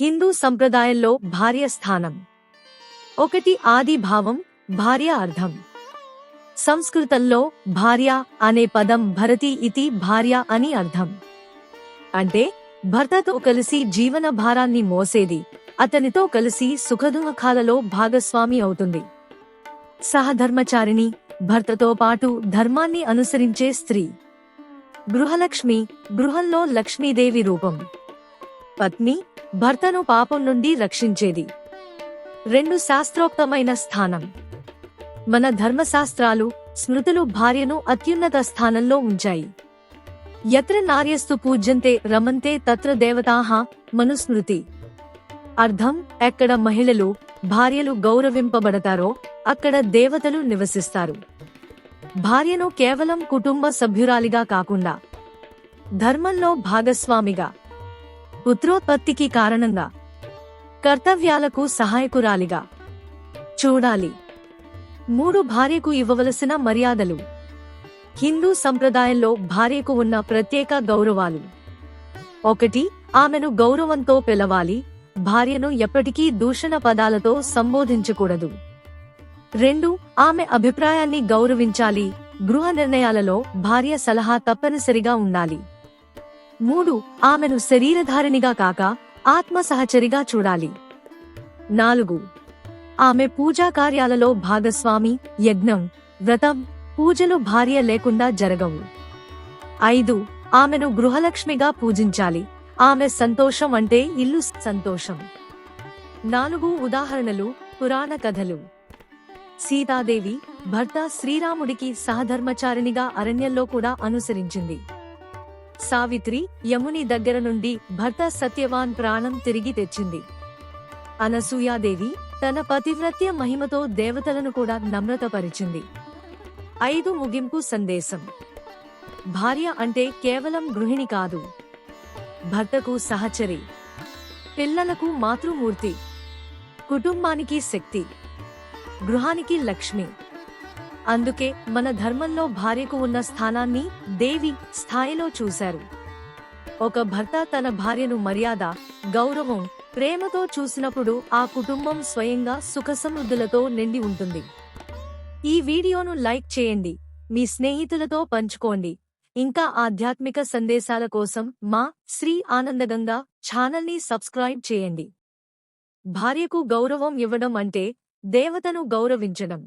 హిందూ సంప్రదాయంలో భార్య స్థానం. ఒకటి ఆది భావం భార్య అర్థం. సంస్కృతంలో భార్య అనే పదం భరతి ఇది భార్య అని అర్థం. అంటే భర్తతో కలిసి జీవన భారాన్ని మోసేది అతనితో కలిసి సుఖదుఖాలలో భాగస్వామి అవుతుంది. సహధర్మచారిణి భర్తతో పాటు ధర్మాన్ని అనుసరించే స్త్రీ. గృహలక్ష్మి గృహంలో లక్ష్మీదేవి రూపం. పత్ని భర్తను పాపం నుండి రక్షించేది. రెండు శాస్త్రోక్తమైన స్థానం. మన ధర్మశాస్త్రాలు స్మృతులు భార్యను అత్యున్నత స్థానంలో ఉంచాయి. యత్ర నార్యస్తు పూజ్యంతే రమంతే తత్ర దేవతాహ మనుస్మృతి. అర్థం ఎక్కడ మహిళలు భార్యలు గౌరవింపబడతారో అక్కడ దేవతలు నివసిస్తారు. భార్యను కేవలం కుటుంబ సభ్యురాలిగా కాకుండా ధర్మంలో భాగస్వామిగా పుత్రోత్పత్తికి కారణంగా. కర్తవ్యాలకు సహాయకురాలిగా. చూడాలి. మూడు భార్యకు ఇవ్వవలసిన మర్యాదలు. హిందూ సంప్రదాయంలో భార్యకు ఉన్న ప్రత్యేక గౌరవాలు. ఒకటి ఆమెను గౌరవంతో పిలవాలి. భార్యను ఎప్పటికీ దూషణ పదాలతో సంబోధించకూడదు. రెండు ఆమె అభిప్రాయాన్ని గౌరవించాలి. గృహ నిర్ణయాలలో భార్య సలహా తప్పనిసరిగా ఉండాలి. మూడు ఆమెను శరీరధారిణిగా కాక ఆత్మ సహచరిగా చూడాలి. నాలుగు ఆమె పూజా కార్యాలలో భాగస్వామి యజ్ఞం వ్రతం పూజలు భార్య లేకుండా జరగవు. ఐదు ఆమెను గృహలక్ష్మిగా పూజించాలి. ఆమె సంతోషం అంటే ఇల్లు సంతోషం. నాలుగు ఉదాహరణలు పురాణ కథలు. సీతాదేవి భర్త శ్రీరాముడికి సహధర్మచారిణిగా అరణ్యంలో కూడా అనుసరించింది. సావిత్రి యముని దగ్గర నుండి భర్త సత్యవాన్ ప్రాణం తిరిగి తెచ్చింది. అనసూయాదేవి తన పతివ్రత్య మహిమతో దేవతలను కూడా నమ్రతపరిచింది. ఐదు ముగింపు సందేశం. భార్య అంటే కేవలం గృహిణి కాదు. భర్తకు సహచరి. పిల్లలకు మాతృమూర్తి. కుటుంబానికి శక్తి. గృహానికి లక్ష్మి. అందుకే మన ధర్మంలో భార్యకు ఉన్న స్థానాన్ని దేవి స్థాయిలో చూశారు. ఒక భర్త తన భార్యను మర్యాద గౌరవం ప్రేమతో చూసినప్పుడు ఆ కుటుంబం స్వయంగా సుఖసమృద్ధులతో నిండి ఉంటుంది. ఈ వీడియోను లైక్ చేయండి మీ స్నేహితులతో పంచుకోండి. ఇంకా ఆధ్యాత్మిక సందేశాల కోసం మా శ్రీ ఆనందగంగా ఛానల్ని సబ్స్క్రైబ్ చేయండి. భార్యకు గౌరవం ఇవ్వడం అంటే దేవతను గౌరవించడం.